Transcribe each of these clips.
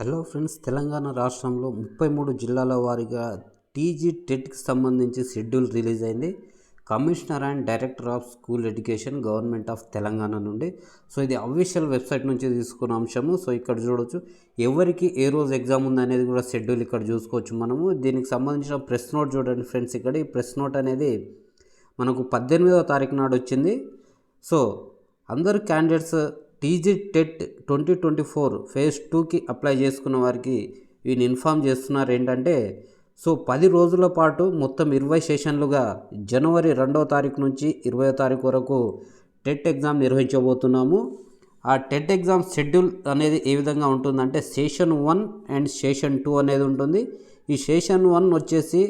Hello friends Telangana రాష్ట్రంలో ముప్పై మూడు జిల్లాల వారీగా టీజీ టెట్కి సంబంధించి షెడ్యూల్ రిలీజ్ అయింది. Commissioner and director of school education government of Telangana నుండి. సో ఇది అఫీషియల్ వెబ్సైట్ నుంచి తీసుకున్న అంశము. సో ఇక్కడ చూడవచ్చు ఎవరికి ఏ రోజు ఎగ్జామ్ ఉంది అనేది కూడా షెడ్యూల్ ఇక్కడ చూసుకోవచ్చు మనము. దీనికి సంబంధించిన ప్రెస్ నోట్ చూడండి ఫ్రెండ్స్ ఇక్కడ. ఈ ప్రెస్ నోట్ అనేది మనకు పద్దెనిమిదవ తారీఖు నాడు వచ్చింది. సో అందరు candidates TG TET twenty twenty four phase టూకి అప్లై చేసుకున్న వారికి ఈయన ఇన్ఫామ్ చేస్తున్నారు ఏంటంటే సో పది రోజుల పాటు మొత్తం ఇరవై సెషన్లుగా జనవరి రెండవ తారీఖు నుంచి ఇరవై తారీఖు వరకు టెట్ ఎగ్జామ్ నిర్వహించబోతున్నాము. ఆ టెట్ ఎగ్జామ్ షెడ్యూల్ అనేది ఏ విధంగా ఉంటుందంటే session one and session two అనేది ఉంటుంది. ఈ సెషన్ వన్ వచ్చేసి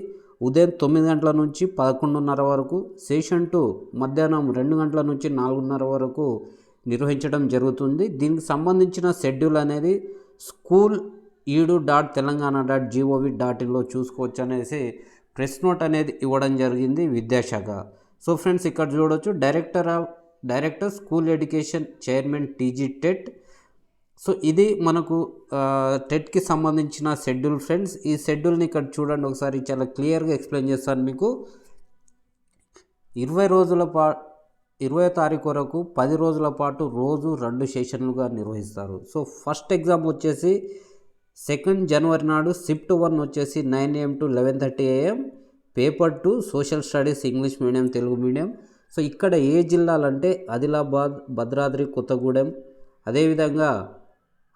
ఉదయం తొమ్మిది గంటల నుంచి పదకొండున్నర వరకు సెషన్ టూ మధ్యాహ్నం రెండు గంటల నుంచి నాలుగున్నర వరకు నిర్వహించడం జరుగుతుంది. దీనికి సంబంధించిన షెడ్యూల్ అనేది school edu dot Telangana dot GOV dot ఇన్లో చూసుకోవచ్చు అనేసి ప్రెస్ నోట్ అనేది ఇవ్వడం జరిగింది విద్యాశాఖ. సో ఫ్రెండ్స్ ఇక్కడ చూడవచ్చు director of director school education chairman TG TET. So ఇది మనకు టెట్కి సంబంధించిన షెడ్యూల్ ఫ్రెండ్స్. ఈ షెడ్యూల్ని ఇక్కడ చూడండి ఒకసారి చాలా క్లియర్గా ఎక్స్ప్లెయిన్ చేస్తాను మీకు. ఇరవై రోజుల పా ఇరవై తారీఖు వరకు పది రోజుల పాటు రోజు రెండు సెషన్లుగా నిర్వహిస్తారు. సో ఫస్ట్ ఎగ్జామ్ వచ్చేసి సెకండ్ జనవరి నాడు షిఫ్ట్ వన్ వచ్చేసి nine AM to eleven thirty AM paper two social studies English medium Telugu medium. So ఇక్కడ ఏ జిల్లాలంటే ఆదిలాబాద్ భద్రాద్రి కొత్తగూడెం అదేవిధంగా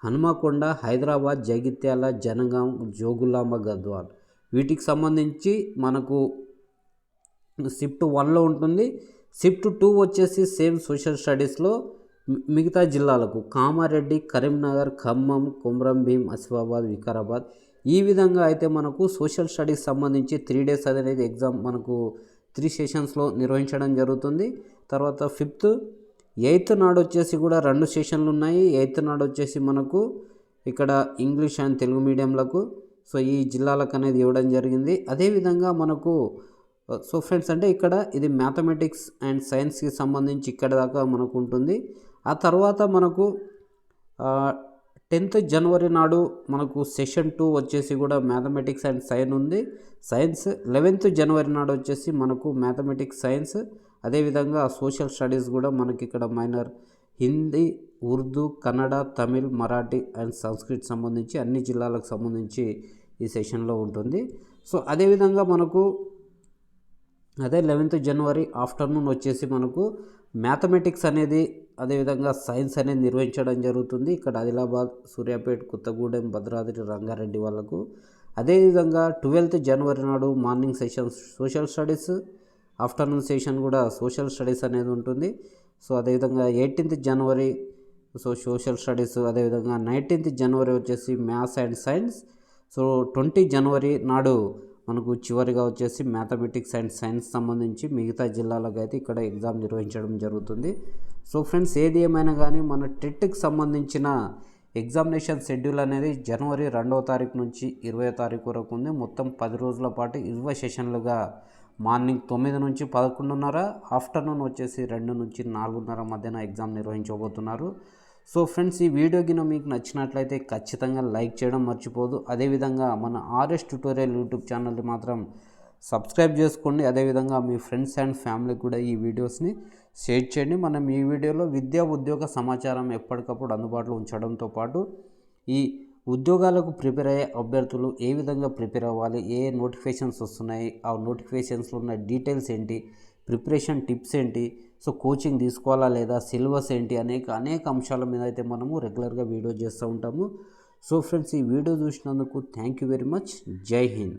హనుమకొండ హైదరాబాద్ జగిత్యాల జనగాం జోగులాంబ గద్వాల్. వీటికి సంబంధించి మనకు షిఫ్ట్ వన్లో ఉంటుంది. షిఫ్ట్ టూ వచ్చేసి సేమ్ సోషల్ స్టడీస్లో మిగతా జిల్లాలకు కామారెడ్డి కరీంనగర్ ఖమ్మం కుమ్రం భీం ఆసిఫాబాద్ వికారాబాద్. ఈ విధంగా అయితే మనకు సోషల్ స్టడీస్ సంబంధించి త్రీ డేస్ అనేది ఎగ్జామ్ మనకు త్రీ సెషన్స్లో నిర్వహించడం జరుగుతుంది. తర్వాత ఫిఫ్త్ ఎయిత్ నాడు వచ్చేసి కూడా రెండు సెషన్లు ఉన్నాయి. ఎయిత్ నాడు వచ్చేసి మనకు ఇక్కడ ఇంగ్లీష్ అండ్ తెలుగు మీడియంలకు. సో ఈ జిల్లాలకు అనేది ఇవ్వడం జరిగింది. అదేవిధంగా మనకు Uh, సో ఫ్రెండ్స్ అంటే ఇక్కడ ఇది మ్యాథమెటిక్స్ అండ్ సైన్స్కి సంబంధించి ఇక్కడ దాకా మనకు ఉంటుంది. ఆ తర్వాత మనకు uh, టెన్త్ జనవరి నాడు మనకు సెషన్ టూ వచ్చేసి కూడా మ్యాథమెటిక్స్ అండ్ సైన్ ఉంది. సైన్స్ లెవెన్త్ జనవరి నాడు వచ్చేసి మనకు మ్యాథమెటిక్స్ సైన్స్ అదేవిధంగా సోషల్ స్టడీస్ కూడా మనకి ఇక్కడ మైనర్ హిందీ ఉర్దూ కన్నడ తమిళ్ మరాఠీ అండ్ సంస్కృత్ సంబంధించి అన్ని జిల్లాలకు సంబంధించి ఈ సెషన్లో ఉంటుంది. సో అదేవిధంగా మనకు అదే లెవెన్త్ జనవరి ఆఫ్టర్నూన్ వచ్చేసి మనకు మ్యాథమెటిక్స్ అనేది అదేవిధంగా సైన్స్ అనేది నిర్వహించడం జరుగుతుంది. ఇక్కడ ఆదిలాబాద్ సూర్యాపేట కొత్తగూడెం భద్రాద్రి రంగారెడ్డి వాళ్ళకు. అదేవిధంగా ట్వెల్త్ జనవరి నాడు morning session social studies afternoon session కూడా సోషల్ స్టడీస్ అనేది ఉంటుంది. సో అదేవిధంగా ఎయిటీన్త్ జనవరి సో సోషల్ స్టడీస్ అదేవిధంగా నైన్టీన్త్ జనవరి వచ్చేసి maths and science. So twenty జనవరి నాడు మనకు చివరిగా వచ్చేసి మ్యాథమెటిక్స్ అండ్ సైన్స్ సంబంధించి మిగతా జిల్లాలకు అయితే ఇక్కడ ఎగ్జామ్ నిర్వహించడం జరుగుతుంది. సో ఫ్రెండ్స్ ఏది ఏమైనా కానీ మన టెట్కి సంబంధించిన ఎగ్జామినేషన్ షెడ్యూల్ అనేది జనవరి రెండవ తారీఖు నుంచి ఇరవై తారీఖు వరకు ఉంది. మొత్తం పది రోజుల పాటు ఇరవై సెషన్లుగా మార్నింగ్ తొమ్మిది నుంచి పదకొండున్నర ఆఫ్టర్నూన్ వచ్చేసి రెండు నుంచి నాలుగున్నర మధ్యన ఎగ్జామ్ నిర్వహించబోతున్నారు. సో ఫ్రెండ్స్ ఈ వీడియో గిన మీకు నచ్చినట్లయితే ఖచ్చితంగా లైక్ చేయడం మర్చిపోదు. అదేవిధంగా మన ఆర్ఎస్ ట్యూటోరియల్ యూట్యూబ్ ఛానల్ని మాత్రం సబ్స్క్రైబ్ చేసుకోండి. అదేవిధంగా మీ ఫ్రెండ్స్ అండ్ ఫ్యామిలీకి కూడా ఈ వీడియోస్ని షేర్ చేయండి. మనం ఈ వీడియోలో విద్యా ఉద్యోగ సమాచారం ఎప్పటికప్పుడు అందుబాటులో ఉంచడంతో పాటు ఈ ఉద్యోగాలకు ప్రిపేర్ అయ్యే అభ్యర్థులు ఏ విధంగా ప్రిపేర్ అవ్వాలి ఏ నోటిఫికేషన్స్ వస్తున్నాయి ఆ నోటిఫికేషన్స్లో ఉన్న డీటెయిల్స్ ఏంటి ప్రిపరేషన్ టిప్స్ ఏంటి? సో కోచింగ్ తీసుకోవాలా లేదా? సిలబస్ ఏంటి? అనేక అనేక అంశాల మీద అయితే మనము రెగ్యులర్గా వీడియో చేస్తూ ఉంటాము. సో ఫ్రెండ్స్ ఈ వీడియో చూసినందుకు థ్యాంక్ యూ వెరీ మచ్. జై హింద్.